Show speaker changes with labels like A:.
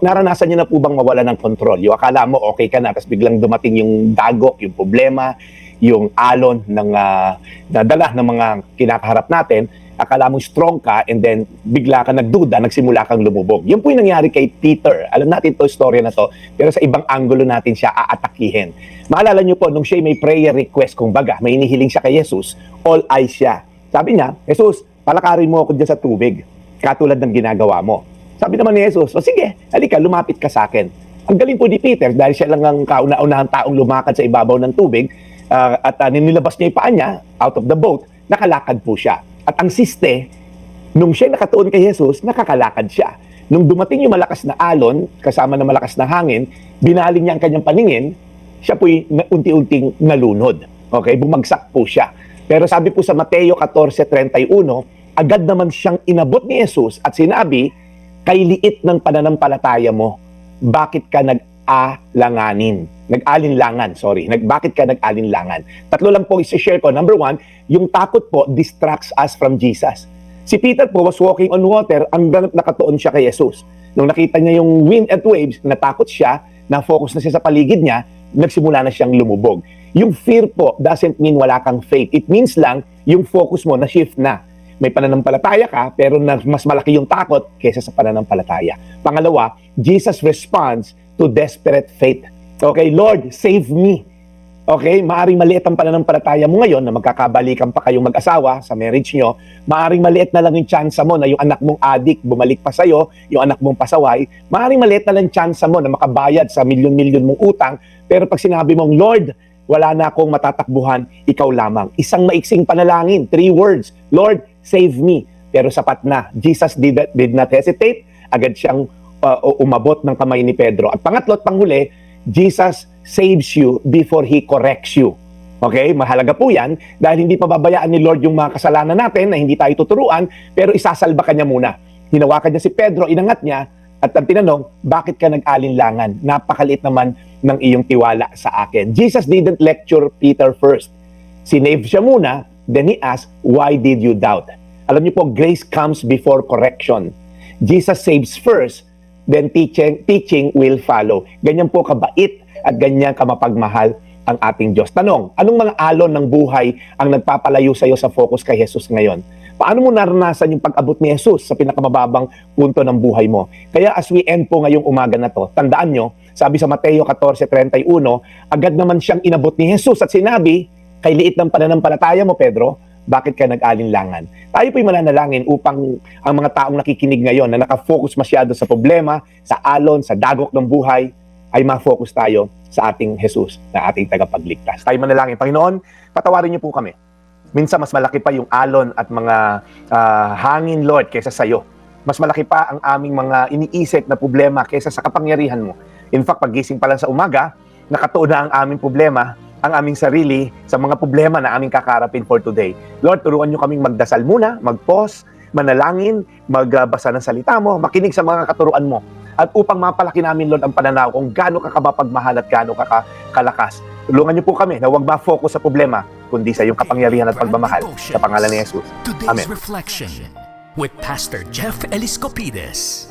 A: Naranasan niyo na po bang mawala ng control? Yung akala mo okay ka na, tapos biglang dumating yung dagok, yung problema, yung alon ng ah, nadala ng mga kinakaharap natin, akala mo strong ka and then bigla ka nagduda, nagsimula kang lumubog. Yun po yung nangyari kay Peter. Alam natin to story na to, pero sa ibang anggulo natin siya aatakihin. Maalala niyo po, nung siya may prayer request, kung baga, may inihiling siya kay Jesus, all eyes siya. Sabi niya, Jesus, palakarin mo ako dyan sa tubig, katulad ng ginagawa mo. Sabi naman ni Jesus, o sige, halika, lumapit ka sa akin. Ang galing po ni Peter, dahil siya lang ang kauna-unahang taong lumakad sa ibabaw ng tubig, ah, at uh, nilabas niya yung paa niya out of the boat, nakalakad po siya. At ang siste, nung siya nakatuon kay Jesus, nakakalakad siya. Nung dumating yung malakas na alon, kasama ng malakas na hangin, binaling niya ang kanyang paningin, siya po'y unti-unting nalunod. Okay, bumagsak po siya. Pero sabi po sa Mateo 14.31, agad naman siyang inabot ni Jesus at sinabi, kay liit ng pananampalataya mo, bakit ka nag-alanganin? Nag-alinlangan, sorry. Nag, bakit ka nag-alinlangan? Tatlo lang po isi-share ko. Number one, yung takot po distracts us from Jesus. Si Peter po was walking on water hanggang nakatuon siya kay Jesus. Nung nakita niya yung wind at waves, natakot siya, na-focus na siya sa paligid niya, nagsimula na siyang lumubog. Yung fear po doesn't mean wala kang faith. It means lang yung focus mo na shift na. May pananampalataya ka, pero mas malaki yung takot kaysa sa pananampalataya. Pangalawa, Jesus responds to desperate faith. Okay, Lord, save me. Okay, maaring maliit ang pananampalataya mo ngayon na magkakabalikan pa kayong mag-asawa sa marriage nyo. Maaring maliit na lang yung chance mo na yung anak mong adik bumalik pa sa'yo, yung anak mong pasaway. Maaring maliit na lang chance mo na makabayad sa milyon-milyon mong utang. Pero pag sinabi mong, Lord, wala na akong matatakbuhan, ikaw lamang. Isang maiksing panalangin, three words, Lord, save me. Pero sapat na. Jesus did, did not hesitate. Agad siyang uh, umabot ng kamay ni Pedro. At pangatlo at panghuli, Jesus saves you before He corrects you. Okay? Mahalaga po yan dahil hindi pababayaan ni Lord yung mga kasalanan natin na hindi tayo tuturuan, pero isasalba ka niya muna. Hinawakan niya si Pedro, inangat niya, at ang tinanong, bakit ka nag-alinlangan? Napakaliit naman ng iyong tiwala sa akin. Jesus didn't lecture Peter first. Sinave siya muna, then he asked, why did you doubt? Alam niyo po, grace comes before correction. Jesus saves first, then teaching, teaching will follow. Ganyan po kabait at ganyan kamapagmahal ang ating Diyos. Tanong, anong mga alon ng buhay ang nagpapalayo sa iyo sa focus kay Jesus ngayon? Paano mo naranasan yung pag-abot ni Jesus sa pinakamababang punto ng buhay mo? Kaya as we end po ngayong umaga na to, tandaan nyo, sabi sa Mateo 14.31, agad naman siyang inabot ni Jesus at sinabi, kay liit ng pananampalataya mo, Pedro, bakit ka nag-alinlangan? Tayo po'y mananalangin upang ang mga taong nakikinig ngayon na nakafocus masyado sa problema, sa alon, sa dagok ng buhay, ay ma-focus tayo sa ating Jesus na ating tagapagligtas. Tayo manalangin. Panginoon, patawarin niyo po kami. Minsan mas malaki pa yung alon at mga ah, hangin, Lord, kaysa sa'yo. Mas malaki pa ang aming mga iniisip na problema kaysa sa kapangyarihan mo. In fact, pagising pa lang sa umaga, nakatuon na ang aming problema, ang aming sarili sa mga problema na aming kakarapin for today. Lord, turuan niyo kaming magdasal muna, mag-pause, manalangin, magbasa ng salita mo, makinig sa mga katuruan mo. At upang mapalaki namin, Lord, ang pananaw kung gaano ka kabapagmahal at gaano ka ka- kalakas. Tulungan niyo po kami na huwag ma-focus sa problema, kundi sa iyong kapangyarihan at pagmamahal. Sa pangalan ni Jesus. Amen.
B: Reflection with Pastor Jeff Eliscopides.